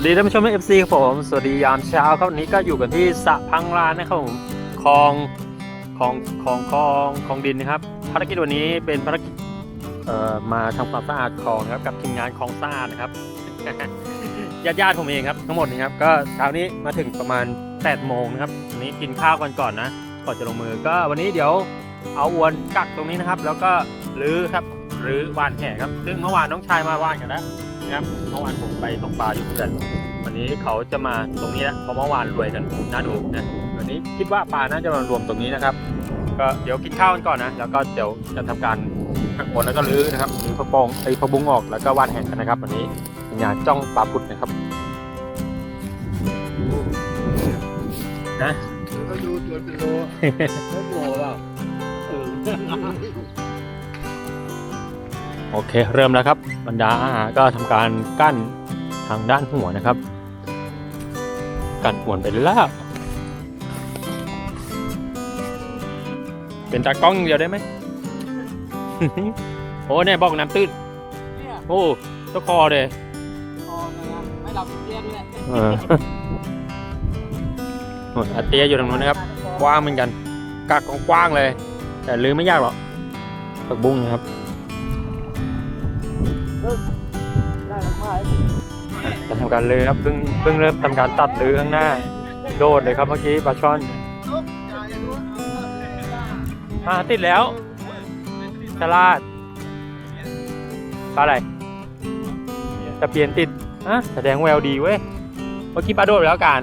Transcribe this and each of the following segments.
สวัสดีท่านผู้ชมเอฟซีครับผม สวัสดียามเช้าครับวันนี้ก็อยู่กันที่สะพังลานนะครับผมคลองคลองคลองคลองคลองดินนะครับ ภารกิจวันนี้เป็นภารกิจเอ่อมาทำความสะอาดคลองนะครับกับทีมงานคลองสะอาดนะครับญาติญาติๆผมเองครับทั้งหมดนี้ครับก็เช้านี้มาถึงประมาณ8โมงนะครับวันนี้กินข้าวกันก่อนนะก่อนจะลงมือก็วันนี้เดี๋ยวเอาอวนกักตรงนี้นะครับ แล้วก็รื้อครับรื้อวานแห่ครับ ซึ่งเมื่อวานน้องชายมาว่านกันแล้ว นะครับเมื่อวานผมไปตกปลาอยู่แต่วันนี้เขาจะมาตรงนี้แล้วเพราะเมื่อวานรวยกันน่าดูนะวันนี้คิดว่าปลาน่าจะมารวมตรงนี้นะครับ ก็เดี๋ยวกินข้าวกันก่อนนะแล้วก็เดี๋ยวจะทำการหักบนแล้วก็รื้อนะครับรื้อพะปองไอ้พะบุงออกแล้วก็วานแห่กันนะครับ วันนี้งานจ้องปลาพุดนะครับนะก็ดูตัวเป็นโลไม่โลเปล่าเออ โอเค เริ่มแล้วครับ บรรดาอาหารก็ทำการกั้นทางด้านหัวนะครับ กั้นหัวนไปแล้วเป็นตากล้องอย่างเดียวได้ไหมโอ้เนี่ยบอกน้ำตื้นเนี่ยโอ้ตะคอเลยพอนะครับไม่เราเตี้ยนี่แหละเออโอ้ยอาเตียอยู่ตรงนู้นนะครับ กว้างเหมือนกันกักกว้างๆเลย แต่ลืมไม่ยากหรอกผักบุ้งนะครับ ทำการเลยครับเพิ่งเพิ่งเริ่มทำการตัดลือข้างหน้า โดดเลยครับเมื่อกี้ปลาช่อนอ่าติดแล้วฉลาดปลาอะไรตะเพียนติดอะแสดงแววดีเว้ยเมื่อกี้ปลาโดดไปแล้วการ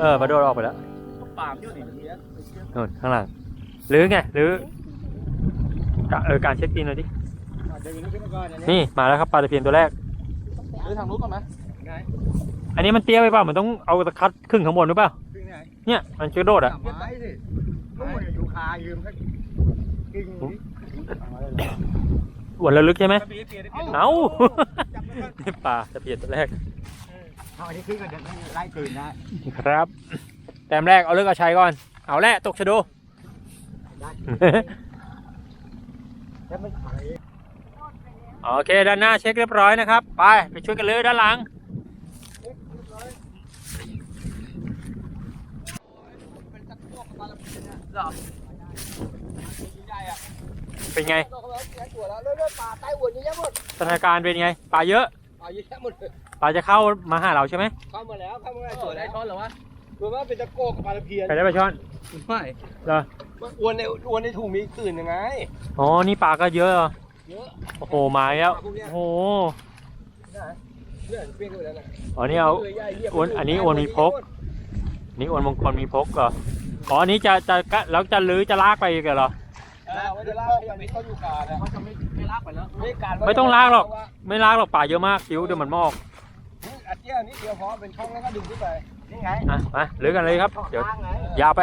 เออปลาโดดออกไปแล้วปามอยู่นี่เนี่ยข้างหลังหรือไงหรือเออการเช็คอินหน่อยดินี่มาแล้วครับปลาตะเพียนตัวแรก หรือทางนู้นก่อนไหมไงอันนี้มันเตี้ยไปเปล่ามันต้องเอาตะคัดครึ่งข้างบนหรือเปล่า ขึ้นไงเนี่ย มันจะโดดอะ ไม้สินู่นอยู่คายืมสักกิ่งนี้อ้วนระลึกใช่ไหม เปียเปียเปียเอาจับมันก่อนนี่ปลาตะเพียนตัวแรก เอาอันนี้ขึ้นก่อนเดี๋ยวไล่ตื่นได้ครับ แต้มแรกเอาเลือกเอาชัยก่อน เอาแหละตกชะโด ได้แล้วมันอะไร โอเคด้านหน้าเช็คเรียบร้อยนะครับ ไปไปช่วยกันเลยด้านหลัง เป็นไงสถานการณ์เป็นไงปลาเยอะปลาจะเข้ามาหาเราใช่ไหมเข้ามาแล้วเข้ามาแล้วตัวได้ช้อนเหรอวะตัวว่าเป็นตะโกกับปลาตะเพียนใครได้ปลาช่อนไม่เหรออวนในอวนในถุงมีตื่นยังไงอ๋อนี่ปลาก็เยอะ เหรอเยอะโอ้โหมาแล้วโอ้โหเนี่ยเปรี้ยงเลยนะอ๋อนี่เอาอวนอันนี้อวนมีพก นี่อวนมงคลมีพกเหรออ๋ออันนี้จะจะกะแล้วจะลื้อจะลากไปอีกเหรอ เออไม่ได้ลากไปไม่เขาอยู่การเขาจะไม่ไม่ลากไปแล้วไม่การไม่ต้องลากหรอก ไม่ลากหรอกปลาเยอะมากคิ้วเดี๋ยวมันมอกอัดเจี้ยนิดเดียวพอเป็นช่องแล้วก็ดึงขึ้นไปนี่ไงอะมาลื้อกันเลยครับ เดี๋ยวล่างไงยาวไป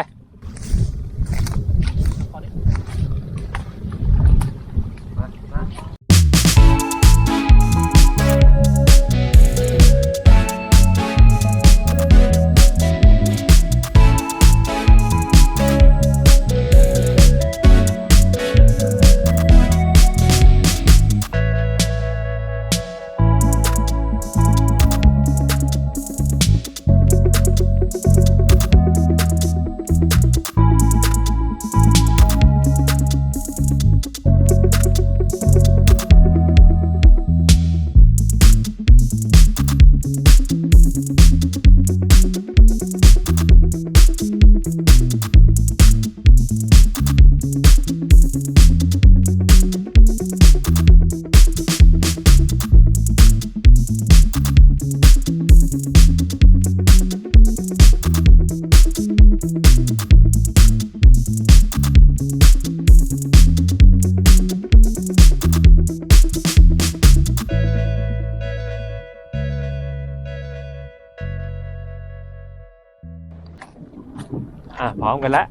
กันแล้ว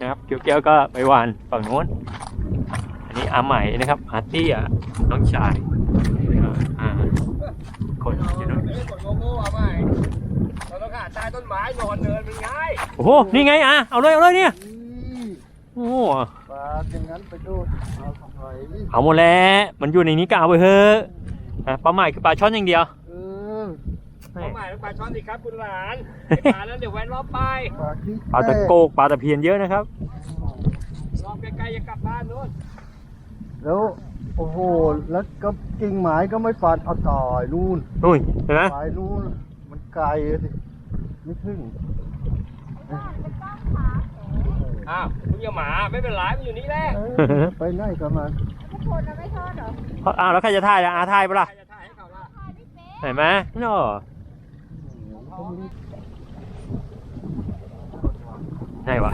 นะครับเกียวเกียวก็ไปหวานฝั่งนู้น อันนี้อาใหม่นะครับอาร์ตี้อะน้องชายอ่าคนอยู่นู้นเฮ้ยกดโลโก้เอาใหม่เราต้องหาใต้ต้นไม้นอนเนินมันง่ายโอ้โหนี่ไงอะเอาเลยเอาเลยเนี่ยโอ้โหปลาอย่างนั้นไปดูเอาของไหนเอาหมดแล้วมันอยู่ในนี้ก็เอาไปเถอะอะปลาใหม่คือปลาช่อนอย่างเดียว เออแม่หมายถึงปลาช่อนสิครับคุณหลานปลาแล้วเดี๋ยวแวนรอบไปปลาขี้ปลาตะโกกปลาตะเพียนเยอะนะครับ รอบใกล้ๆจะกลับบ้านนู้นแล้วโอ้โหแล้วก็กิ่งไม้ก็ไม่ฟันเอาต่อยนู่นนู่นเห็นไหมไปนู่นมันไกลสิไม่ถึงอ้าวคุณอย่าหมาไม่เป็นไรมันอยู่นี่แหละเออไปไหนกันมาทุกคนนะไม่ทอดเหรออ้าวแล้วใครจะถ่ายอะอาถ่ายปะล่ะใครจะถ่ายให้เขาล่ะทอดไม่เป็นเห็นไหมเนาะ ไหนวะ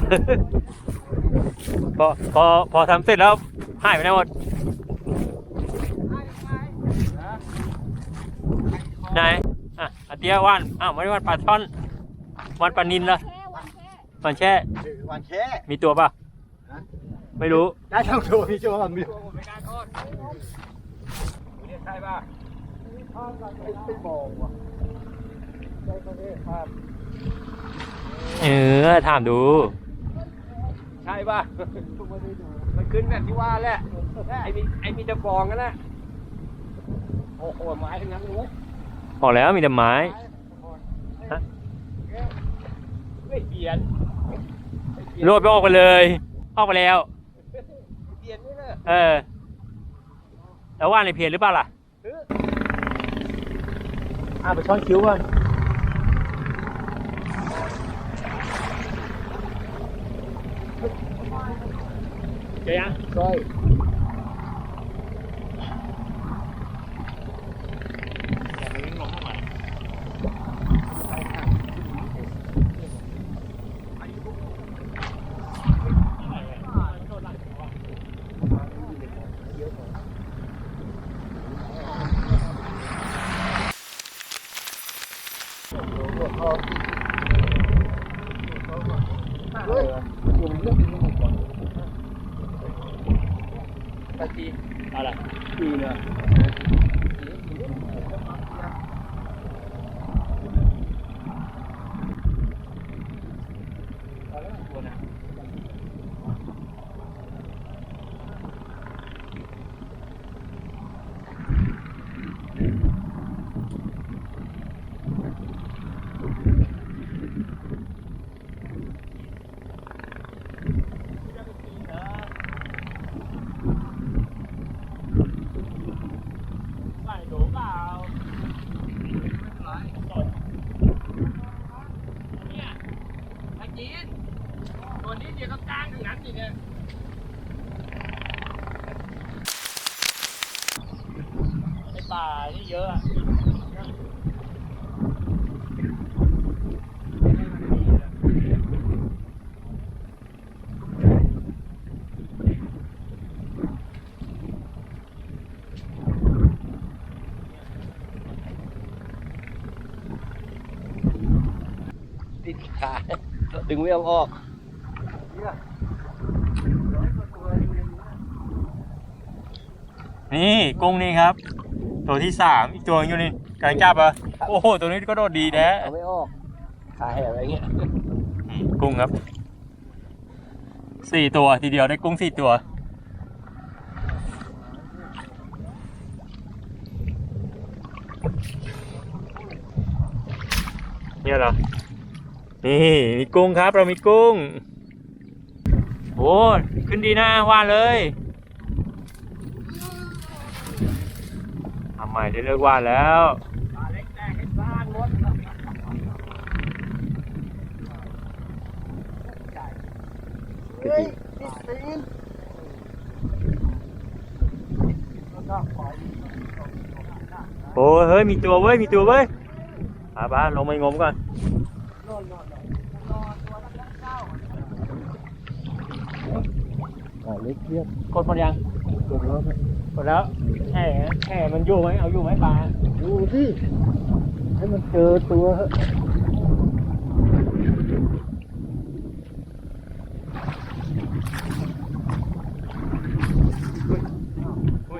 พอพอพอทำเสร็จแล้วหายไปไหนหมดไหนอะอาเตี้ยว่านอ้าวไม่ได้ว่านปลาช่อนว่านปลานินละแค่วันแค่มันแช่วันแช่มีตัวป่ะไม่รู้ ได้ทั้งตัวพี่โจมมีตัวผมไม่กล้าทอดคุณเนี่ยใช่ป่ะเป็นบ่อว่ะใช่ประ เทศครับเออถามดู ใช่ป่ะ มันขึ้นแบบที่ว่าแหละ ไอ้มีไอ้มีตะกรองกันนะโอ้โหไม้ทั้งนั้นเลยบอกแล้วมีแต่ไม้ไม่เปลี่ยนโรดไปออกไปเลย ออกไปแล้ว เปลี่ยนนี่เลยเออ แล้วว่านในเพียนหรือเปล่าล่ะอ่าไปช้อนคิ้วก่อน เจอยัง ก้อย เฮ้ยผมเลือกที่นี่ก่อน ตะกี้ เอาล่ะ ดีนะ ใส่โหลเปล่าเนี่ยตะกี้ตัวนี้เดี๋ยวก็กลางอย่างนั้นอีกเนี่ย ใน ป่านี่เยอะอะติดขาดึงไม่เอาออกนี่กุ้งนี่ครับ ตัวที่สามอีกตัวอยู่นี่กำลังจับเหรอะโอ้โห ตัวนี้ก็โดดดีแท้เอาไม่ออกขาแหบอะไรเงี้ยอืมกุ้งครับสี่ตัวทีเดียวได้กุ้งสี่ตัวเนี่ยเหรอ นี่มีกุ้งครับ เรามีกุ้ง โอ้ขึ้นดีนะว่าเลย ทำไมได้เลิกว่าแล้วปลาเล็กแตกให้ซ่านหมดเฮ้ยติดตีนแล้วก็ปล่อยโอ้ยเฮ้ยมีตัวเว้ยมีตัวเว้ยป้าป้าลงไปงมก่อนอ่าเล็กเทียบกดหมดยังกดแล้วไหมกดแล้วแห่แห่มันอยู่ไหมเอาอยู่ไหมปลาดูสิให้มันเจอตัวเถอะ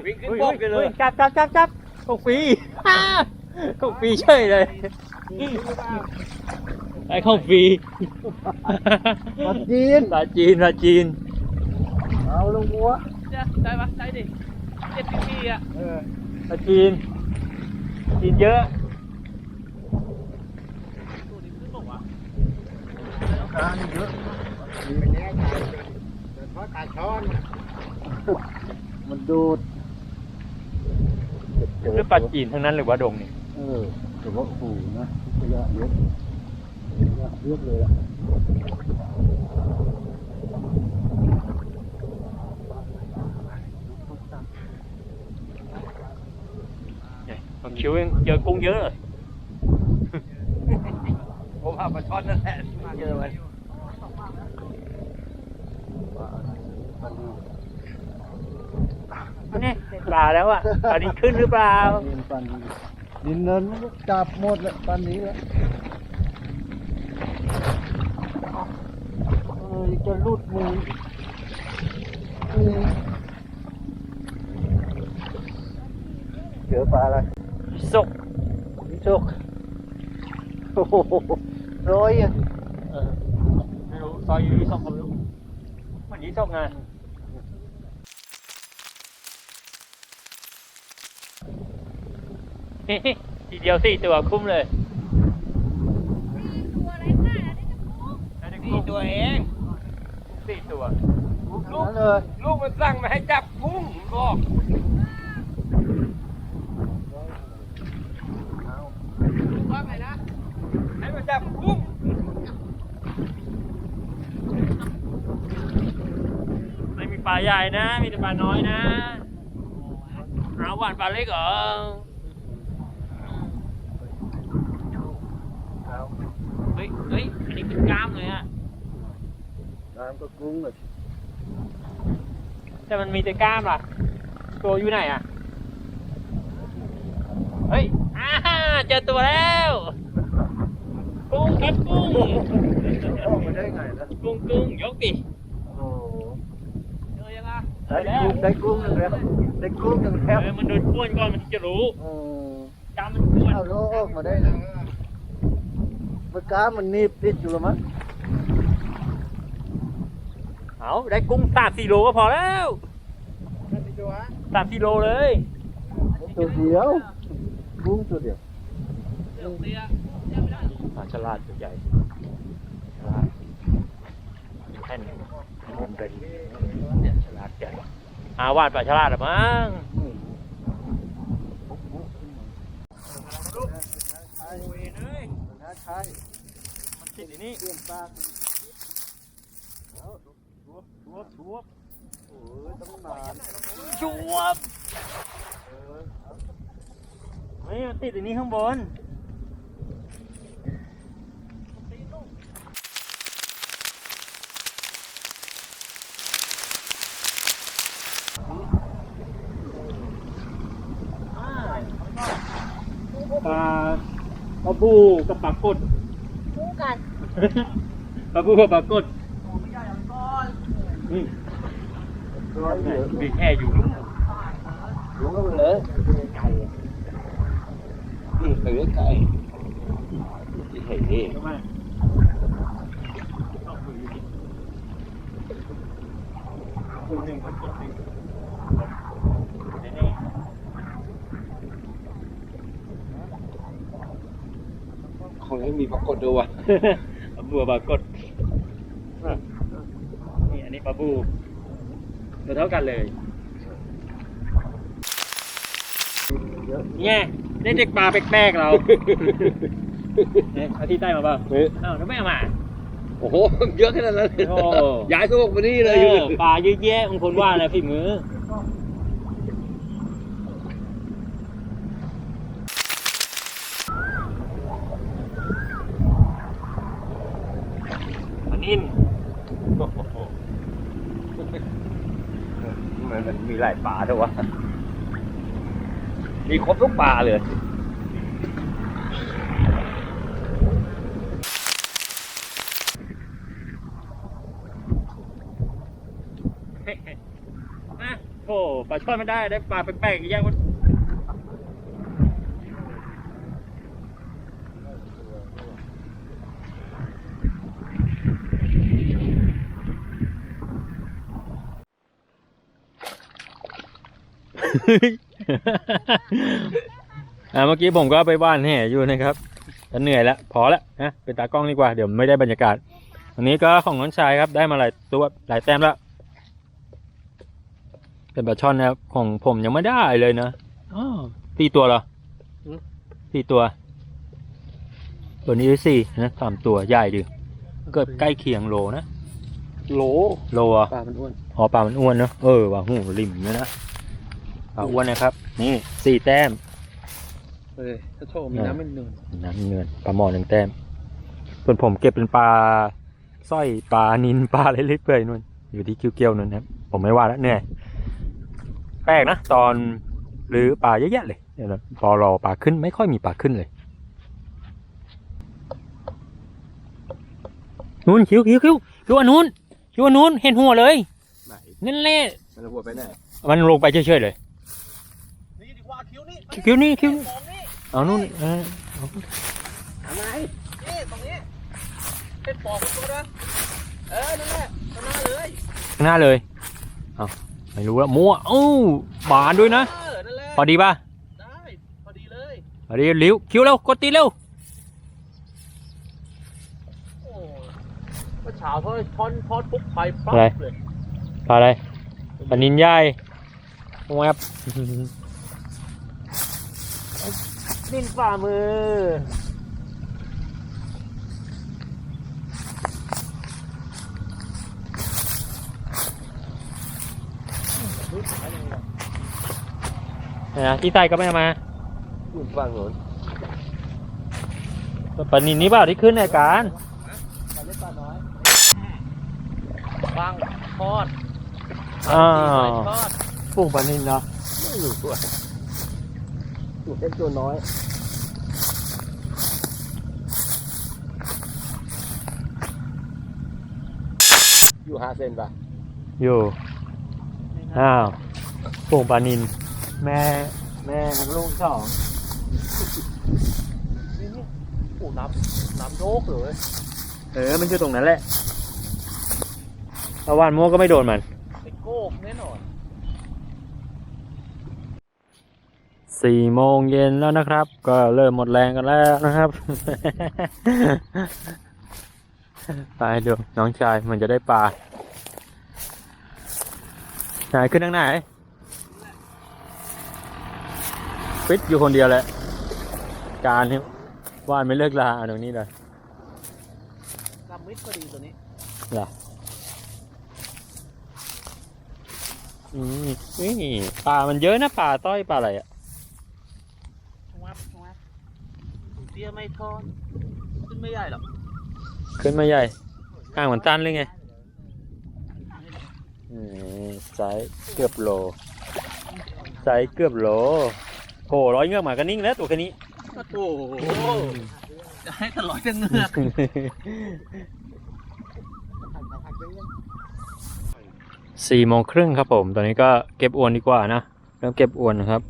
วิ่งขึ้นเฮ้ยบกกันเลยจับจับจับจับของฟรีของฟรีเฉยเลยไอ้ของฟรีปลาจีนปลาจีนปลาจีน เอาลงหัวได้ปะได้ดิ เจ็ดปีอะเออตะกีนตะจีนเยอะตัวนี้ขึ้นบอกว่าขานี่เยอะมีเนแย่ไก่เฉพาะไก่ช้อนมันดูดหรือปลาจีนทั้งนั้นหรือว่าดงนี่เออแต่ว่าโอ้โหนะระยะเยอะระยะเยอะเลยอะ เจอมันนี่ปลาแล้วอะปลาดินขึ้นหรือเปล่าดินปันดินเนินมันก็จับหมดแล้วปันนี้แล้วเออจะรุดมืออืมเจอปลาอะไร สกโชคโอ้โหร้อยอะเออไม่รู้ซอยยูยี่สองก็ไม่รู้มันยี่สองไงทีเดียวสี่ตัวคุ้มเลยตัวอะไรค่ะได้จะพูดสี่ตัวเองสี่ตัว ลูกเลยลูกมันสั่งมาให้จับกุ้งบอกว่าไงนะ ให้มาจับกุ้ง ไม่มีปลา ใหญ่นะ มีแต่ปลาน้อยนะ เอาหวานปลาเล็กเหรอเฮ้ยเฮ้ยอันนี้เป็นกล้ามเลยอะน้ำก็กุ้งเลยแต่มันมีแต่กล้ามล่ะ ตัวอยู่ไหนอะเฮ้ยอ่าเจอตัวแล้ว กุ้งครับกุ้งออกมาได้ไงนะกุ้งกุ้งยกดิ โอ้ เจอยังอะ ได้กุ้งได้กุ้งหนึ่งแล้วได้กุ้งหนึ่งแล้วเออมันโดนป้วนก่อนมันถึงจะรู้อืมกล้ามมันป้วนเอาโลออกมาได้ไงเมื่อก้ามันนีบติดอยู่แล้วมั้งเอาได้กุ้งสามสี่โลก็พอแล้วสามสี่โลเลยตัวเดียวกุ้งตัวเดียวปลาฉลาดตัวใหญ่ฉลาดแค่นี้มันเป็นเนี่ยฉลาดใหญ่ อาวาดปลาฉลาดหรือมั้งใช่มันติดอยู่นี่เปลี่ยนปากชัวบชัวบชัวบโอ้ยต้องนานชัวบเฮ้ยมันติดอยู่นี่ข้างบน ปลาปลาบูกับปลากดคู่กันปลาบูกับปลากดนี่ร้อยเยอะมีแค่อยู่ลุงก็เลยไก่นี่เสือไก่ที่เห็นนี่ทำไมคนหนึ่งคนกดหนึ่งนี่ ของนี้มีปรากฏด้วยวะปลาบูปลากดนี่อันนี้ปลาบูตัวเท่ากันเลยเนี่ยได้เด็กปลาแปลกๆเราเอาที่ใต้มาเปล่าเฮ้ยอ้าวทำไมเอามาโอ้โห เยอะขนาดนั้นย้ายเขาบอกมานี่เลยปลาเยอะแยะบางคนว่าอะไรฝีมือ มันอิน มันมันมี หลายป่าด้วยวะมีครบทุกป่าเลยนะโอ้ปลาช่อนไม่ได้ได้ปลาแปลกๆอีกอย่างมัน อ่าเมื่อกี้ผมก็ไปบ้านแห่อยู่นะครับแต่เหนื่อยแล้วพอแล้วนะเป็นตากล้องดีกว่าเดี๋ยวไม่ได้บรรยากาศอันนี้ก็ของน้องชายครับได้มาหลายตัวหลายแต้มแล้ว เป็นปลาช่อนนะครับของผมยังไม่ได้เลยนะอ้าวสี่ตัวเหรอสี่ตัว ตัวนี้ได้สี่นะสามตัวใหญ่ดิเกิดใกล้เคียงโลนะโหลโลอะปลามันอ้วนอ๋อปลามันอ้วนเนอะเออว่ะหูริมเลยนะ ปลาอ้วนนะครับ นี่สี่แต้มเออถ้าโชว์มีน้ำเป็นเนือนน้ำเงินปลาหมอหนึ่งแต้ม ส่วนผมเก็บเป็นปลาสร้อยปลานินปลาอะไรเล็กเปื่อยนู่นอยู่ที่คิวเกียวนู่นครับ ผมไม่ว่าแล้วเหนื่อยแปลกนะตอนหรือปลาเยอะแยะเลยเดี๋ยวนะพอรอปลาขึ้นไม่ค่อยมีปลาขึ้นเลยนู่นคิวคิวคิวคิวอันนู้นคิวอันนู้นเห็นหัวเลยไหนนั่นแหละมันหัวไปไหนมันลงไปเฉยๆเลยนี่ดีกว่า คิ้วนี่คิวนี่คิวตรงนี้เอานู่นเอออะไรนี่ตรงนี้เป็นปอกของตัวนะเออนั่นแหละข้างหน้าเลยข้างหน้าเลยเอาไม่รู้ละมั่วเอ้าบานด้วยนะเออนั่นแหละพอดีป่ะได้พอดีเลยพอดีลิ้วคิวเร็วกดตีเร็วโอ้เมื่อเช้าเขาทอนทอนปุ๊บไฟปั๊บเลยปลาอะไรปลานินใหญ่แวบ นินฝ่ามือ นะที่ใต้ก็ไม่เอามาอยู่ฝั่งโน้นปลานินนี้เปล่าที่ขึ้นในการปลาเล็กปลาน้อยบางทอดอ้าวทอด ปุ่งปลานินเนาะไม่อยู่ตัว อยู่เป็นตัวน้อยอยู่ห้าเซนป่ะอยู่อ้าวปุ่งปลานิน แม่แม่กับลูกสองนี่นี่โอ้น้ำน้ำโยกเลยเออมันอยู่ตรงนั้นแหละตะวันมั่วก็ไม่โดนมันไอ้โก้แน่นอน สี่โมงเย็นแล้วนะครับ ก็เริ่มหมดแรงกันแล้วนะครับ ไปดูน้องชายมันจะได้ปลาไหนขึ้นทางไหนฟิตอยู่คนเดียวแหละการนี่ว่านไม่เลิกลาเอาตรงนี้เลยกำมิดพอดีตัวนี้เหรออืมนี่ปลามันเยอะนะปลาต้อยปลาอะไรอะ วับวับ เตี้ยไม่ทอนขึ้นไม่ใหญ่หรอกขึ้นมาใหญ่ห่างเหมือนตันเลยไงอืมไซส์เกือบโลไซส์เกือบโลโหร้อยเงือกหมาก็นิ่งแล้วตัวแค่นี้ โอ้โหจะให้ตลอดจะเงือกสี่โมงครึ่งครับผม ตอนนี้ก็เก็บอวนดีกว่านะเริ่มเก็บอวนนะครับ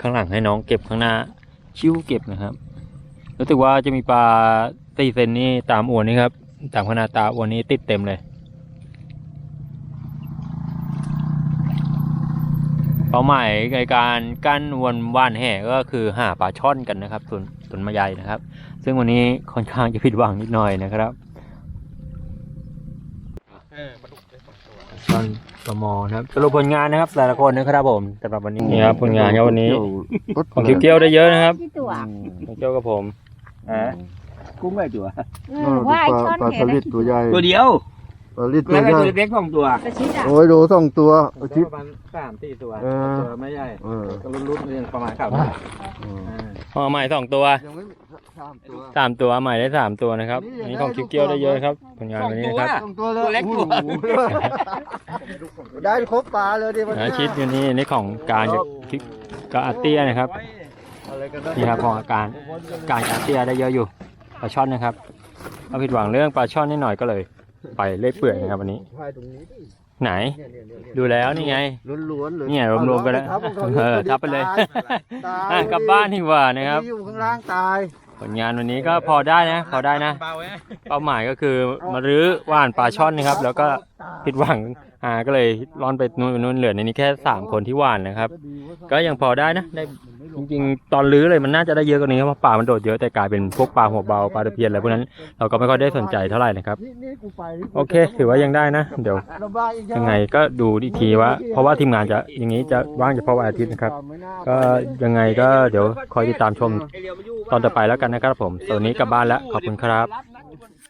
ข้างหลังให้น้องเก็บข้างหน้า ชิวเก็บนะครับรู้สึกว่าจะมีปลาตีเซนนี่ตามอวนนี่ครับ ตามขนาดตาอวนนี้ติดเต็มเลยเป้าหมายในการกั้นอวนว่านแห่ก็คือหาปลาช่อนกันนะครับส่วนส่วนมาใหญ่นะครับ ซึ่งวันนี้ค่อนข้างจะผิดหวังนิดหน่อยนะครับเออปลาดุกได้ สองตัวตอนประมอนะครับสรุปผลงานนะครับแต่ละคนนะครับผมสำหรับวันนี้นี่ครับผลงานครับวันนี้ ของคิวเกี้ยวได้เยอะนะครับที่ตัวคิวเกี้ยวกับผมอ่ากุ้งไม่จั่วเออว่าไอ้ช่อนปลาแขสนลิดตัวใหญ่ตัวเดียว ปลาสลิดตัแล้ววก็ใหญ่ตัวเล็กๆสองตัวกระชิดอะโอ้ยดูสองตัวอาทิตย์ประมาณสามสี่ตัวเออตัวไม่ใหญ่เออ ก็รุ่นๆเรียงประมาณเก้าเออพอใหม่สองตัวยังไม่สามตัว สามตัวใหม่ได้สามตัวนะครับอันนี้ของคิวเกี้ยวได้เยอะครับผลงานวันนี้นะครับสองตัวเลยตัวเล็กตัวโอ้โหได้ครบปลาเลยดิวันอานี้ชิดอยู่นี่อันนี่ของการกับคิกกับอาเตียนะครับอะไรกันนะนี่ครับของอาการการกับอาเตียได้เยอะอยู่ปลาช่อนนะครับเอาผิดหวังเรื่องปลาช่อนนิดหน่อยก็เลย ไปเล่อยเปื่อยนะครับวันนี้ถ่ายตรงนี้ดิไหน เนี่ยเนี่ยเนี่ยเนี่ยดูแล้วนี่ไง ล้วนๆเลยเนี่ยรวมๆกันแล้วอาเออทับไปเลย ตายอะกลับบ้านดีกว่านะครับ ที่อยู่ข้างล่างตาย ผลงานวันนี้ก็พอได้นะ พอได้นะเป้าหมายก็คือมารื้อว่านปลาช่อนนะครับ แล้วก็ผิดหวังอ่าก็เลยร่อนไปนู่นนู่นเหลือในนี้แค่สามคนที่ว่านนะครับ ก็ยังพอได้นะได้ จริงๆตอนรื้อเลยมันน่าจะได้เยอะกว่านี้ครับเพราะปลามันโดดเยอะแต่กลายเป็นพวกปลาหัวเบาปลาตะเพียนอะไรพวกนั้น เราก็ไม่ค่อยได้สนใจเท่าไหร่นะครับ นี่นี่กูไปนี่กูโอเค ถือว่ายังได้นะ เดี๋ยวลำบากอีกยังไงก็ดูอีกทีว่า เพราะว่าทีมงานจะอย่างนี้จะว่างเฉพาะวันอาทิตย์นะครับ ไม่น่าก็ยังไงก็เดี๋ยวคอยติดตามชมตอนต่อไปแล้วกันนะครับผมตอนนี้กลับบ้านแล้วขอบคุณครับ รับ